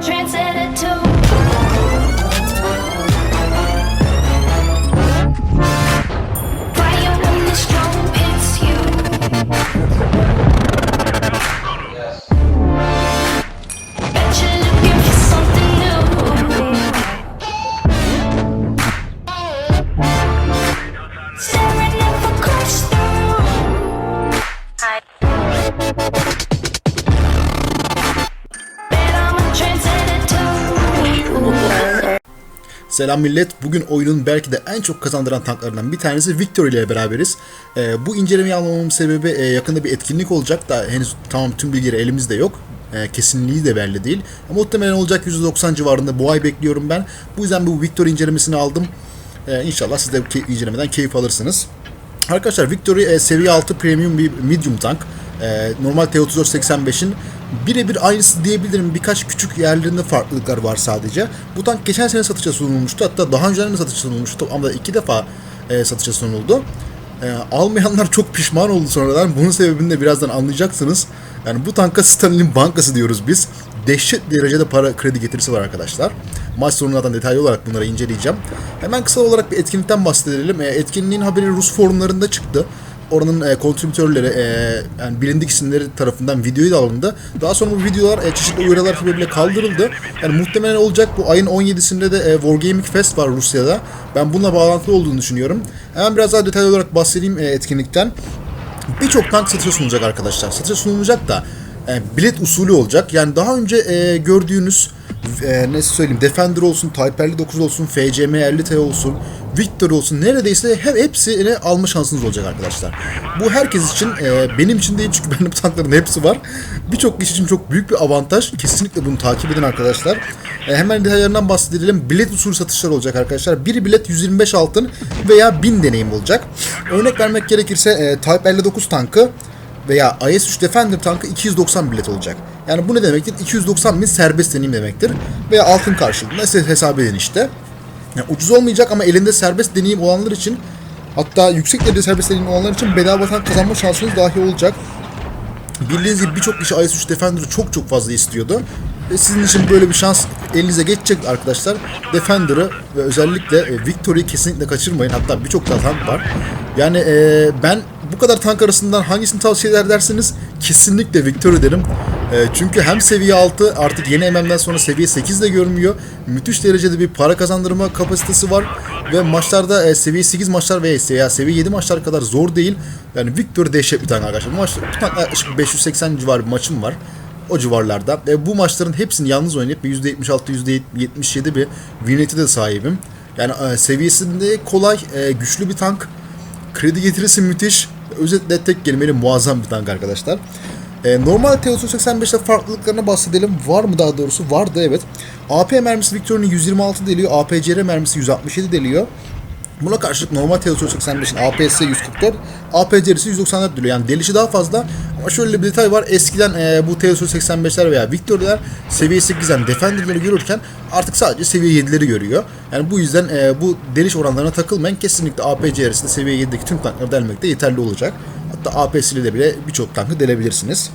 Transcend Selam millet. Bugün oyunun belki de en çok kazandıran tanklarından bir tanesi Victor ile beraberiz. Ee, bu incelemeyi almamın sebebi e, yakında bir etkinlik olacak da henüz tamam tüm bilgileri elimizde yok. E, kesinliği de belli değil. Ama muhtemelen olacak %90 civarında bu ay bekliyorum ben. Bu yüzden bu Victor incelemesini aldım. E, inşallah siz de bu incelemeden keyif alırsınız. Arkadaşlar Victory e, seviye 6 premium bir medium tank. E, normal T-34-85'in birebir aynısı diyebilirim. Birkaç küçük yerlerinde farklılıklar var sadece. Bu tank geçen sene satışa sunulmuştu. Hatta daha önceden de satışa sunulmuştu ama iki defa e, satışa sunuldu. E, almayanlar çok pişman oldu sonradan. Bunun sebebini de birazdan anlayacaksınız. Yani bu tanka Stalin'in bankası diyoruz biz. Dehşet derecede para kredi getirisi var arkadaşlar. Maç sonundan detaylı olarak bunları inceleyeceğim. Hemen kısa olarak bir etkinlikten bahsedelim. E, etkinliğin haberi Rus forumlarında çıktı. Oranın e, kontribütörleri, e, yani bilindik isimleri tarafından videoyu da alındı. Daha sonra bu videolar e, çeşitli uyarılar sebebiyle kaldırıldı. Yani muhtemelen olacak bu ayın 17'sinde de e, Wargaming Fest var Rusya'da. Ben bununla bağlantılı olduğunu düşünüyorum. Hemen biraz daha detaylı olarak bahsedeyim e, etkinlikten. Birçok tank satışa sunulacak arkadaşlar. Satışa sunulacak da e, bilet usulü olacak. Yani daha önce e, gördüğünüz e, ne söyleyeyim Defender olsun, Type 59 olsun, FCM 50T olsun, Victor olsun neredeyse hep hepsini alma şansınız olacak arkadaşlar. Bu herkes için e, benim için değil çünkü benim tankların hepsi var. Birçok kişi için çok büyük bir avantaj. Kesinlikle bunu takip edin arkadaşlar. E, hemen detaylarından bahsedelim. Bilet usulü satışlar olacak arkadaşlar. Bir bilet 125 altın veya 1000 deneyim olacak. Örnek vermek gerekirse e, Type 59 tankı veya IS-3 Defender tankı 290 bilet olacak. Yani bu ne demektir? 290 bin serbest deneyim demektir. Veya altın karşılığında hesap edin işte. Yani ucuz olmayacak ama elinde serbest deneyim olanlar için hatta yüksek derecede serbest deneyim olanlar için bedava tank kazanma şansınız dahi olacak. Bildiğiniz gibi birçok kişi IS-3 Defender'ı çok çok fazla istiyordu. Ve sizin için böyle bir şans elinize geçecek arkadaşlar. Defender'ı ve özellikle e, Victory'yi kesinlikle kaçırmayın. Hatta birçok daha tank var. Yani e, ben bu kadar tank arasından hangisini tavsiye eder derseniz kesinlikle Victory derim. E, çünkü hem seviye 6 artık yeni MM'den sonra seviye 8 de görmüyor. Müthiş derecede bir para kazandırma kapasitesi var. Ve maçlarda e, seviye 8 maçlar veya seviye 7 maçlar kadar zor değil. Yani Victory dehşet bir tank arkadaşlar. Bu maçta yaklaşık 580 civarı bir maçım var o civarlarda. E, bu maçların hepsini yalnız oynayıp %76, %77 bir win de sahibim. Yani e, seviyesinde kolay, e, güçlü bir tank. Kredi getirisi müthiş. Özetle tek kelimeyle muazzam bir tank arkadaşlar. E, normal T-85'te farklılıklarına bahsedelim. Var mı daha doğrusu? Vardı evet. AP mermisi Victor'un 126 deliyor. APCR mermisi 167 deliyor. Buna karşılık normal T-85'in APS 144, APC'si 194 diliyor. Yani delişi daha fazla. Ama şöyle bir detay var. Eskiden e, bu T-85'ler veya Victor'lar seviye 8'den Defender'ları görürken artık sadece seviye 7'leri görüyor. Yani bu yüzden e, bu deliş oranlarına takılmayın. Kesinlikle APC'si seviye 7'deki tüm tankları delmekte yeterli olacak. Hatta APS'li de bile birçok tankı delebilirsiniz.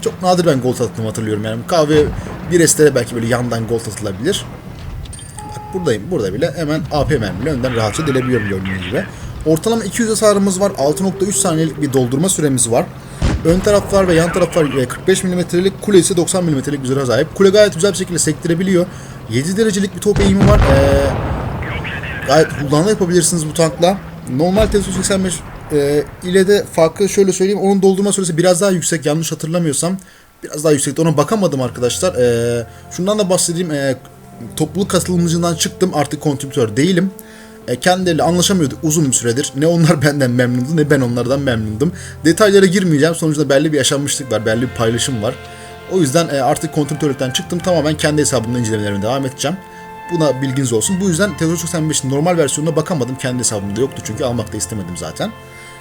Çok nadir ben gold attığımı hatırlıyorum yani. Bir estere belki böyle yandan gold atılabilir. Bak buradayım. Burada bile hemen AP mermiyle önden rahatça delebiliyorum gördüğünüz gibi. Ortalama 200 hasarımız var. 6.3 saniyelik bir doldurma süremiz var. Ön taraflar ve yan taraflar e, 45 mm'lik, kule ise 90 mm'lik zırha sahip. Kule gayet güzel bir şekilde sektirebiliyor. 7 derecelik bir top eğimi var. Ee, gayet kullanma bu tankla. Normal T-85 e, ile de farkı şöyle söyleyeyim. Onun doldurma süresi biraz daha yüksek yanlış hatırlamıyorsam. Biraz daha yüksekti. Ona bakamadım arkadaşlar. E, şundan da bahsedeyim. E, topluluk katılımcından çıktım. Artık kontribütör değilim. E, kendileriyle anlaşamıyorduk uzun bir süredir. Ne onlar benden memnundu ne ben onlardan memnundum. Detaylara girmeyeceğim. Sonuçta belli bir yaşanmışlık var. Belli bir paylaşım var. O yüzden e, artık kontribütörlükten çıktım. Tamamen kendi hesabımdan incelemelerime devam edeceğim. Buna bilginiz olsun. Bu yüzden T-85'in normal versiyonuna bakamadım. Kendi hesabımda yoktu çünkü almak da istemedim zaten.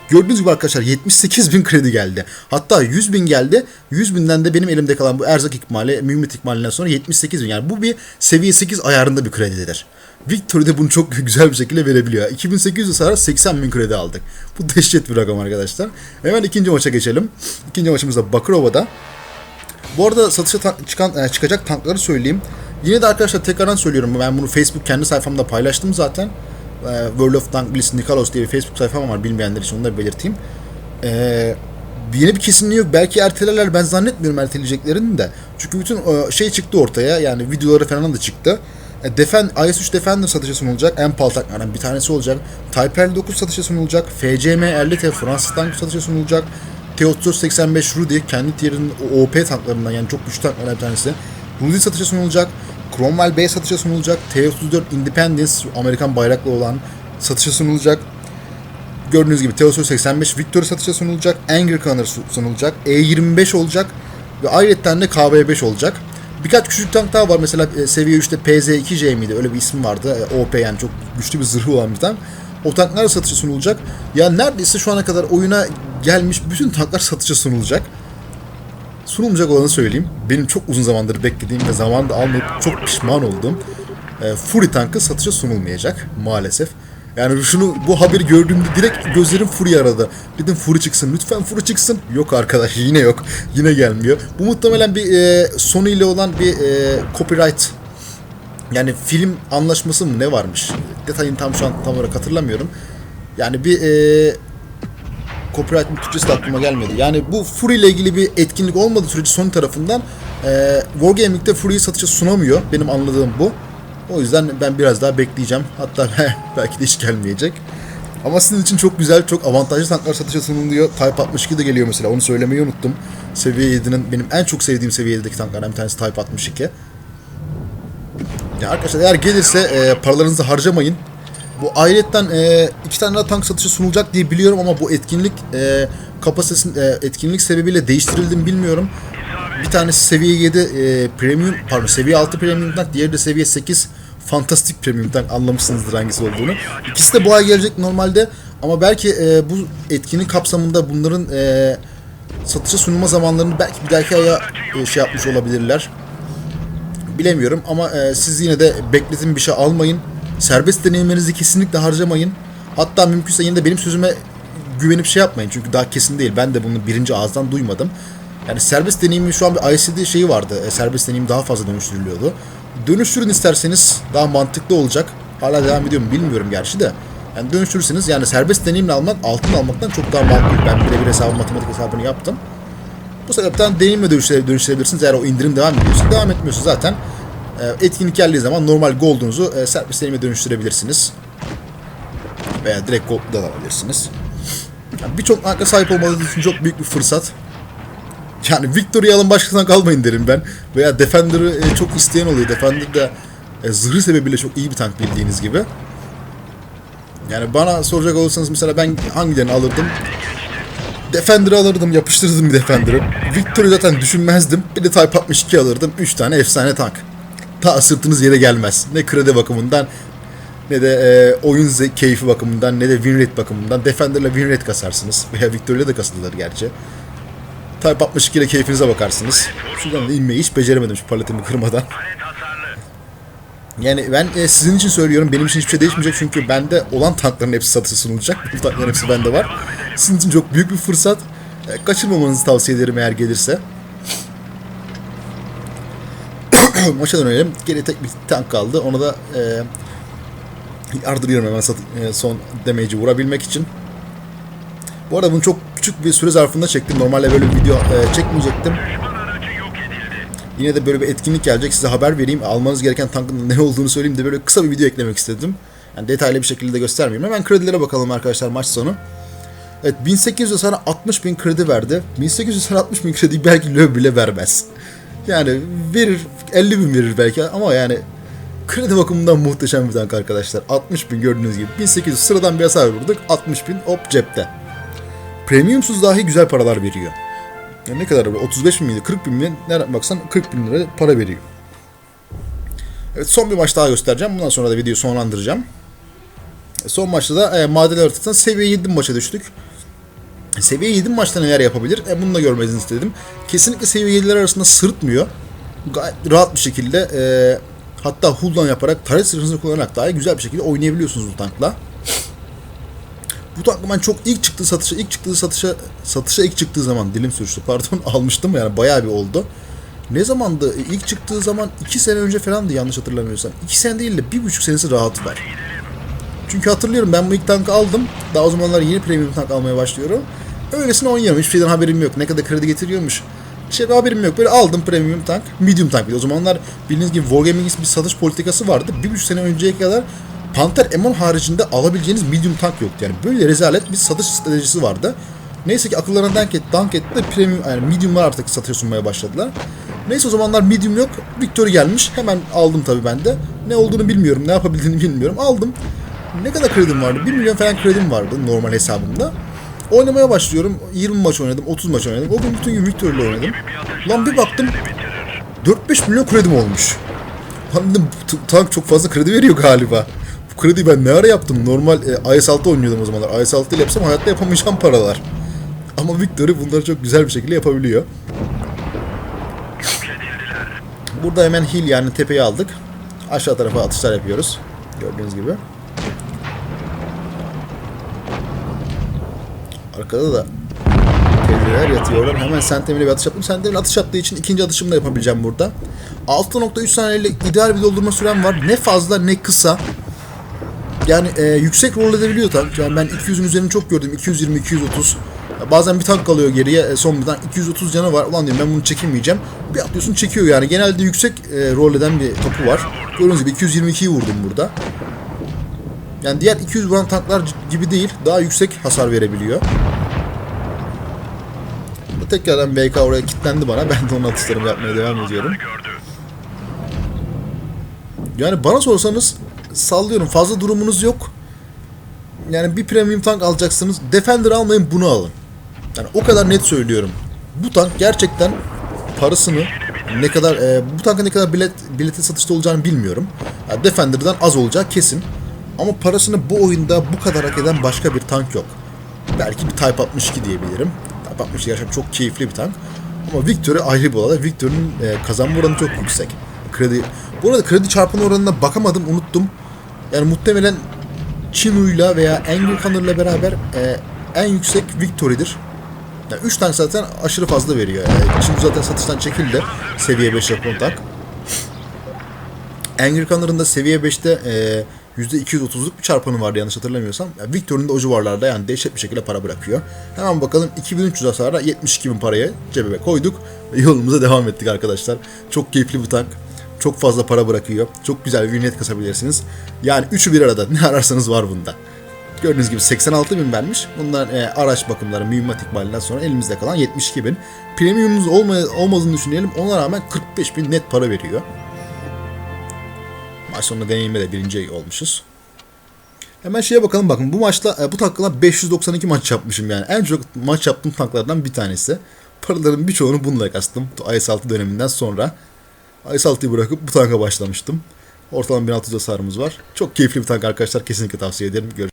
Gördüğünüz gibi arkadaşlar 78 bin kredi geldi. Hatta 100 bin geldi. 100 binden de benim elimde kalan bu erzak ikmali, mühimmet ikmalinden sonra 78 bin. Yani bu bir seviye 8 ayarında bir kredidir. Victory de bunu çok güzel bir şekilde verebiliyor. 2800 hasara 80 bin kredi aldık. Bu dehşet bir rakam arkadaşlar. Hemen ikinci maça geçelim. İkinci maçımız da Bakırova'da. Bu arada satışa çıkan e, çıkacak tankları söyleyeyim. Yine de arkadaşlar tekrardan söylüyorum. Ben bunu Facebook kendi sayfamda paylaştım zaten. E, World of Bliss Nikalos diye bir Facebook sayfam var. Bilmeyenler için onu da belirteyim. E, yeni bir kesinliği yok. Belki ertelerler. Ben zannetmiyorum erteleyeceklerini de. Çünkü bütün e, şey çıktı ortaya. Yani videoları falan da çıktı. E, Defend, IS-3 Defender satışa sunulacak. En pahalı tanklardan bir tanesi olacak. Type 59 satışa sunulacak. FCM 50T Fransız tank satışa sunulacak. T-34-85 Rudy kendi tierinin OP tanklarından yani çok güçlü tanklardan bir tanesi. Rudy satışa sunulacak. Cromwell B satışa sunulacak. T-34 Independence Amerikan bayraklı olan satışa sunulacak. Gördüğünüz gibi T-85 Victory satışa sunulacak. Angry Gunner su- sunulacak. E25 olacak. Ve ayrıca de KB5 olacak. Birkaç küçük tank daha var. Mesela e, seviye 3'te PZ2J miydi? Öyle bir ismi vardı. E, OP yani çok güçlü bir zırhı olan bir tank. O tanklar satışa sunulacak. Ya neredeyse şu ana kadar oyuna gelmiş bütün tanklar satışa sunulacak. Sunulmayacak olanı söyleyeyim. Benim çok uzun zamandır beklediğim ve zamanında almayıp çok pişman olduğum e, Fury tankı satışa sunulmayacak maalesef. Yani şunu bu haberi gördüğümde direkt gözlerim Fury aradı. Dedim Fury çıksın lütfen Fury çıksın. Yok arkadaş yine yok. Yine gelmiyor. Bu muhtemelen bir e, Sony ile olan bir e, copyright yani film anlaşması mı ne varmış? Detayını tam şu an tam olarak hatırlamıyorum. Yani bir e, copyright mı Türkçesi de aklıma gelmedi. Yani bu Fury ile ilgili bir etkinlik olmadığı sürece Sony tarafından e, Wargaming'de Fury'yi satışa sunamıyor. Benim anladığım bu. O yüzden ben biraz daha bekleyeceğim. Hatta belki de hiç gelmeyecek. Ama sizin için çok güzel, çok avantajlı tanklar satışa sunuluyor. Type 62 de geliyor mesela. Onu söylemeyi unuttum. Seviye 7'nin benim en çok sevdiğim seviyedeki tanklardan bir tanesi Type 62. Ya arkadaşlar eğer gelirse e, paralarınızı harcamayın. Bu ayrıyetten e, iki tane daha tank satışı sunulacak diye biliyorum ama bu etkinlik e, kapasitesinin e, etkinlik sebebiyle değiştirildi mi bilmiyorum. Bir tanesi seviye 7 e, premium pardon seviye 6 premium tank diğeri de seviye 8 fantastik premium tank anlamışsınızdır hangisi olduğunu. İkisi de bu ay gelecek normalde ama belki e, bu etkinlik kapsamında bunların e, satışa sunulma zamanlarını belki bir dahaki aya e, şey yapmış olabilirler bilemiyorum ama e, siz yine de bekletin bir şey almayın. Serbest deneyimlerinizi kesinlikle harcamayın. Hatta mümkünse yine de benim sözüme güvenip şey yapmayın. Çünkü daha kesin değil. Ben de bunu birinci ağızdan duymadım. Yani serbest deneyimin şu an bir ICD şeyi vardı. E, serbest deneyim daha fazla dönüştürülüyordu. Dönüştürün isterseniz daha mantıklı olacak. Hala devam ediyor mu bilmiyorum gerçi de. Yani dönüştürürseniz yani serbest deneyimle almak altın almaktan çok daha makul. Ben birebir hesabı matematik hesabını yaptım. Bu sebepten deneyimle dönüştüre- dönüştürebilirsiniz. Eğer o indirim devam ediyorsa. Devam etmiyorsa zaten etkinlik geldiği zaman normal gold'unuzu e, deneyime dönüştürebilirsiniz. Veya direkt gold'da da alabilirsiniz. Yani Birçok marka sahip olmanız için çok büyük bir fırsat. Yani Victory'yi alın başkasından kalmayın derim ben. Veya Defender'ı e, çok isteyen oluyor. Defender de e, zırhı sebebiyle çok iyi bir tank bildiğiniz gibi. Yani bana soracak olursanız mesela ben hangilerini alırdım? Defender'ı alırdım, yapıştırırdım bir Defender'ı. Victory zaten düşünmezdim. Bir de Type 62 alırdım. 3 tane efsane tank. Ta sırtınız yere gelmez. Ne kredi bakımından ne de e, oyun keyfi bakımından ne de win rate bakımından. Defender'la win rate kasarsınız. Veya Victory'le de kasılır gerçi. Type 62 ile keyfinize bakarsınız. Şuradan da inmeyi hiç beceremedim şu paletimi kırmadan. Yani ben e, sizin için söylüyorum. Benim için hiçbir şey değişmeyecek çünkü bende olan tankların hepsi satışa sunulacak. Bu tankların hepsi bende var. Sizin için çok büyük bir fırsat. E, kaçırmamanızı tavsiye ederim eğer gelirse. Maça dönelim. Geri tek bir tank kaldı. Onu da e, yardırıyorum hemen e, son damage'i vurabilmek için. Bu arada bunu çok küçük bir süre zarfında çektim. Normalde böyle bir video e, çekmeyecektim. Yine de böyle bir etkinlik gelecek. Size haber vereyim. Almanız gereken tankın ne olduğunu söyleyeyim de böyle kısa bir video eklemek istedim. Yani detaylı bir şekilde göstermeyeyim. Hemen kredilere bakalım arkadaşlar maç sonu. Evet 1800 sana 60 bin kredi verdi. 1800 sana 60 bin kredi belki löv bile vermez. Yani verir 50 bin verir belki ama yani kredi bakımından muhteşem bir tank arkadaşlar. 60 bin gördüğünüz gibi 1800 sıradan bir hasar vurduk 60 bin hop cepte. Premiumsuz dahi güzel paralar veriyor. Yani ne kadar? 35 bin miydi? 40 bin mi? Nereden baksan 40 bin lira para veriyor. Evet son bir maç daha göstereceğim. Bundan sonra da videoyu sonlandıracağım. E, Son maçta da e, madeler seviye 7 maça düştük. Seviye 7 maçta neler yapabilir? E, bunu da görmenizi istedim. Kesinlikle seviye 7'ler arasında sırıtmıyor. Gayet rahat bir şekilde e, hatta hulldan yaparak taret sırrınızı kullanarak daha güzel bir şekilde oynayabiliyorsunuz bu tankla. Bu tankı ben çok ilk çıktığı satışa, ilk çıktığı satışa, satışa ilk çıktığı zaman dilim sürçtü pardon almıştım yani bayağı bir oldu. Ne zamandı? E, İlk çıktığı zaman 2 sene önce falandı yanlış hatırlamıyorsam. 2 sene değil de 1,5 senesi rahat var. Çünkü hatırlıyorum ben bu ilk tankı aldım. Daha o zamanlar yeni premium tank almaya başlıyorum. Öylesine oynuyorum. Hiçbir şeyden haberim yok. Ne kadar kredi getiriyormuş. Şey haberim yok. Böyle aldım premium tank. Medium tank bir. O zamanlar bildiğiniz gibi Wargaming'in bir satış politikası vardı. Bir buçuk sene önceye kadar Panther M10 haricinde alabileceğiniz medium tank yoktu. Yani böyle rezalet bir satış stratejisi vardı. Neyse ki akıllarına dank etti, dank etti de premium yani medium'lar artık satışa sunmaya başladılar. Neyse o zamanlar medium yok. Victory gelmiş. Hemen aldım tabii ben de. Ne olduğunu bilmiyorum. Ne yapabildiğini bilmiyorum. Aldım. Ne kadar kredim vardı? 1 milyon falan kredim vardı normal hesabımda. Oynamaya başlıyorum. 20 maç oynadım, 30 maç oynadım. O gün bütün gün Victory ile oynadım. Lan bir baktım 4-5 milyon kredim olmuş. Lan dedim tank çok fazla kredi veriyor galiba. Bu krediyi ben ne ara yaptım? Normal e, IS-6 oynuyordum o zamanlar. IS-6 ile yapsam hayatta yapamayacağım paralar. Ama Victory bunları çok güzel bir şekilde yapabiliyor. Burada hemen hill yani tepeyi aldık. Aşağı tarafa atışlar yapıyoruz. Gördüğünüz gibi. Arkada da teyzeler yatıyorlar. Hemen Sentinel'e bir atış yaptım. Sentinel atış attığı için ikinci atışımı da yapabileceğim burada. 6.3 saniyeyle ideal bir doldurma sürem var. Ne fazla ne kısa. Yani e, yüksek rol edebiliyor tank. Yani ben 200'ün üzerini çok gördüm. 220, 230. Ya Bazen bir tank kalıyor geriye. e, son bir tank 230 canı var. Ulan diyorum ben bunu çekemeyeceğim. Bir atlıyorsun çekiyor yani. Genelde yüksek e, rol eden bir topu var. Gördüğünüz gibi 222'yi vurdum burada. Yani diğer 200 vuran tanklar gibi değil. Daha yüksek hasar verebiliyor. Tekrardan BK oraya kilitlendi bana. Ben de onun atışlarımı yapmaya devam ediyorum. Yani bana sorsanız sallıyorum fazla durumunuz yok. Yani bir premium tank alacaksınız. Defender almayın bunu alın. Yani o kadar net söylüyorum. Bu tank gerçekten parasını ne kadar e, bu tankın ne kadar bilet bilete satışta olacağını bilmiyorum. Yani Defender'dan az olacağı kesin. Ama parasını bu oyunda bu kadar hak eden başka bir tank yok. Belki bir Type 62 diyebilirim. Type 62 gerçekten çok keyifli bir tank. Ama Victory ayrı bir olay. Victory'nin e, kazanma oranı çok yüksek. Kredi bu arada kredi çarpımı oranına bakamadım, unuttum. Yani muhtemelen Chinu'yla veya Angry Connor'la beraber e, en yüksek Victory'dir. Yani 3 tank zaten aşırı fazla veriyor. Yani Chinu zaten satıştan çekildi. Seviye 5 Japon tank. Angry Connor'ın da seviye 5'te e, %230'luk bir çarpanı vardı yanlış hatırlamıyorsam. Yani Victor'un da o civarlarda yani dehşet bir şekilde para bırakıyor. Hemen bakalım 2300 hasara 72 bin parayı cebime koyduk ve yolumuza devam ettik arkadaşlar. Çok keyifli bir tank. Çok fazla para bırakıyor. Çok güzel bir vignette kasabilirsiniz. Yani üçü bir arada ne ararsanız var bunda. Gördüğünüz gibi 86 bin vermiş. Bundan e, araç bakımları, mühimmat ikbalinden sonra elimizde kalan 72 bin. Premiumumuz olma, olmadığını düşünelim. Ona rağmen 45 bin net para veriyor. Maç sonunda deneyimle de birinci olmuşuz. Hemen şeye bakalım bakın bu maçta e, bu tankla 592 maç yapmışım yani. En çok maç yaptığım tanklardan bir tanesi. Paraların birçoğunu bununla kastım. IS-6 döneminden sonra. IS-6'yı bırakıp bu tanka başlamıştım. Ortalama 1600 hasarımız var. Çok keyifli bir tank arkadaşlar. Kesinlikle tavsiye ederim. Görüşürüz.